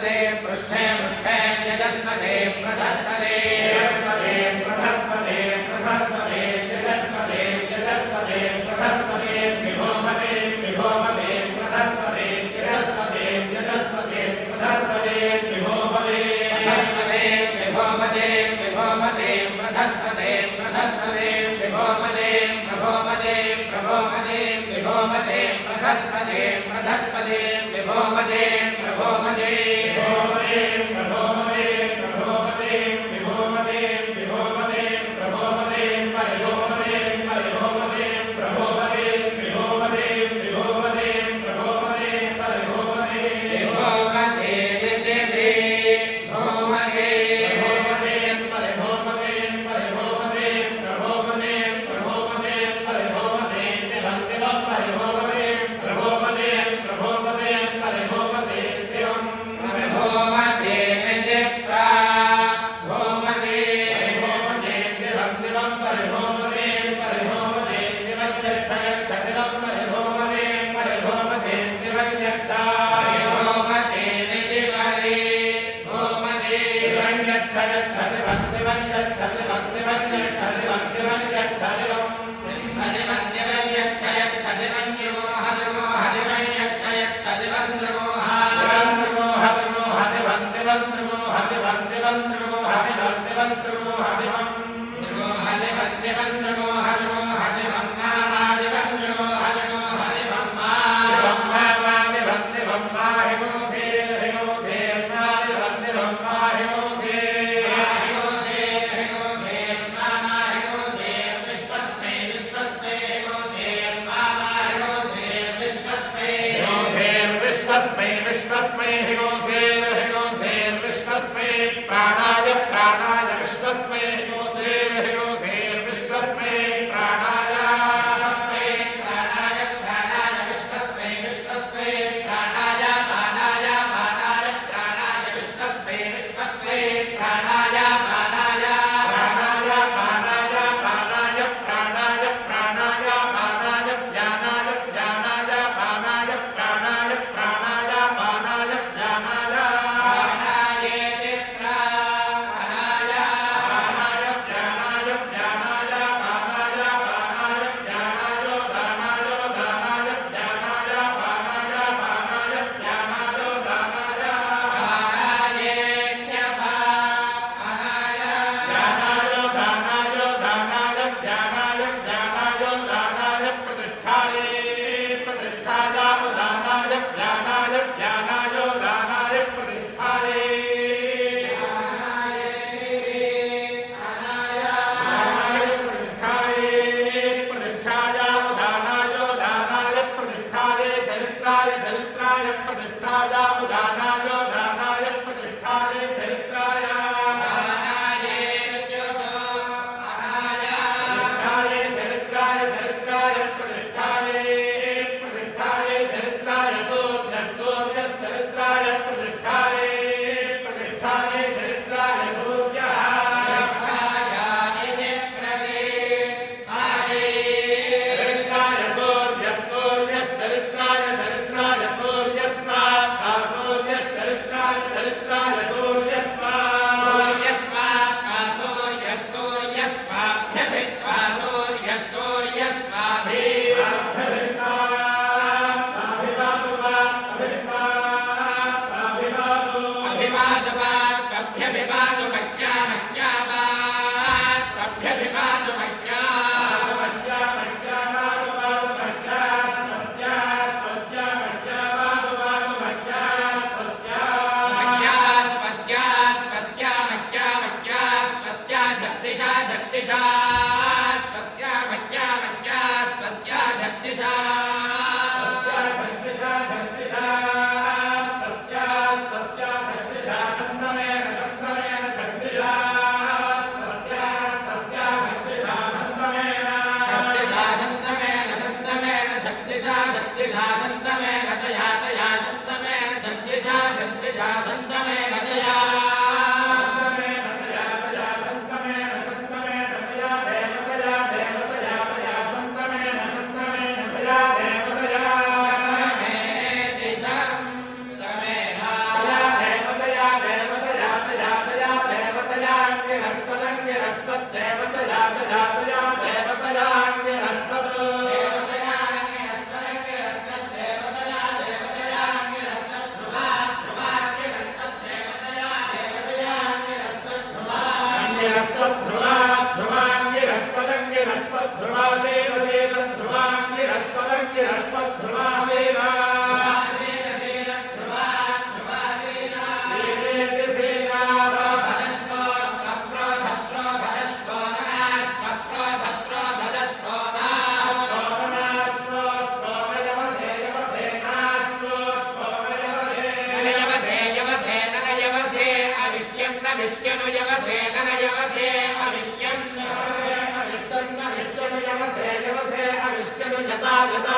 प्रधस्पदे पृष्ठे पृष्ठे यजस्पदे प्रधस्पदे यजस्पदे प्रधस्पदे प्रधस्पदे यजस्पदे यजस्पदे प्रधस्पदे विभोमते विभोमते प्रधस्पदे यजस्पदे यजस्पदे प्रधस्पदे विभोमते प्रधस्पदे विभोमते विभोमते प्रधस्पदे प्रधस्पदे विभोमते प्रभोमते प्रभोमते विभोमते प्रधस्पदे प्रधस्पदे विभोमते प्रभोमते విష్ణు యవసే ధన యవసే అవిష్యన్ అవిష్ణు విష్ణు యవసే యవసే అవిష్ణు యథా యథా